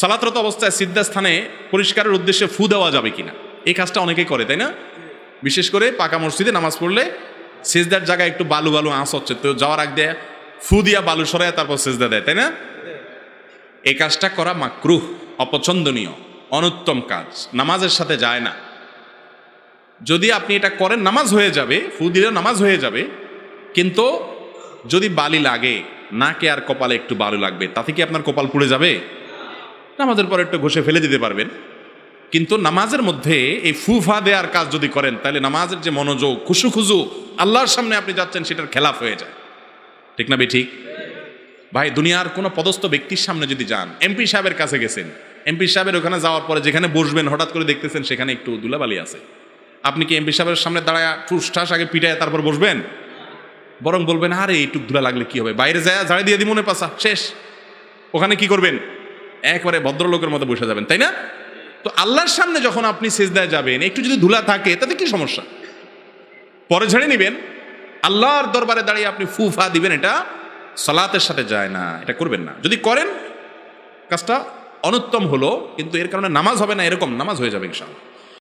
সালাতরত অবস্থায় সিদ্ধা স্থানে পরিষ্কারের উদ্দেশ্যে ফু দেওয়া যাবে কিনা? এই কাজটা অনেকেই করে, তাই না? বিশেষ করে পাকা মসজিদে নামাজ পড়লে সেজদার জায়গায় একটু বালু বালু আঁশ হচ্ছে, তো যাওয়ার আগ দেয় ফু দিয়া বালু সরায় তারপর সেজদা দেয়, তাই না? এই কাজটা করা মাকরুহ, অপছন্দনীয়, অনুত্তম কাজ, নামাজের সাথে যায় না। যদি আপনি এটা করেন, নামাজ হয়ে যাবে, ফু দিলেও নামাজ হয়ে যাবে, কিন্তু যদি বালি লাগে, নাকে আর কপালে একটু বালু লাগবে, তাতে কি আপনার কপাল পুড়ে যাবে? নামাজের পর একটু ঘষে ফেলে দিতে পারবেন। কিন্তু নামাজের মধ্যে এই ফুফা দেওয়ার কাজ যদি করেন, তাহলে নামাজের যে মনোযোগ খুশু খুজু আল্লাহর সামনে আপনি যাচ্ছেন, সেটার খেলাফ হয়ে যায়। ঠিক না ঠিক ভাই, দুনিয়ার কোনো পদস্থ ব্যক্তির সামনে যদি যান, এমপি সাহেবের কাছে গেছেন, এমপি সাহেবের ওখানে যাওয়ার পরে যেখানে বসবেন, হঠাৎ করে দেখতেছেন সেখানে একটু দুলাবালি আছে। আপনি কি এমপি সাহেবের সামনে দাঁড়ায় ঠুস ঠাস আগে পিটায় তারপর বসবেন? বরং বলবেন, আরে, এইটুক ধুলা লাগলে কি হবে? বাইরে যায় ঝাড়ে দিয়ে দিই মনে পাশা শেষ। ওখানে কি করবেন? একবারে ভদ্রলোকের মতো বসে যাবেন, তাই না? তো আল্লাহর সামনে যখন আপনি সেজদায় যাবেন, একটু যদি ধুলা থাকে, তাতে কি সমস্যা? পরে ঝেড়ে নেবেন, আল্লাহর দরবারে দাঁড়িয়ে আপনি ফুফা দিবেন, এটা সালাতের সাথে যায় না, এটা করবেন না। যদি করেন, কাজটা অনুত্তম হলো, কিন্তু এর কারণে নামাজ হবে না, এরকম নামাজ হয়ে যাবে ইনশাআল্লাহ।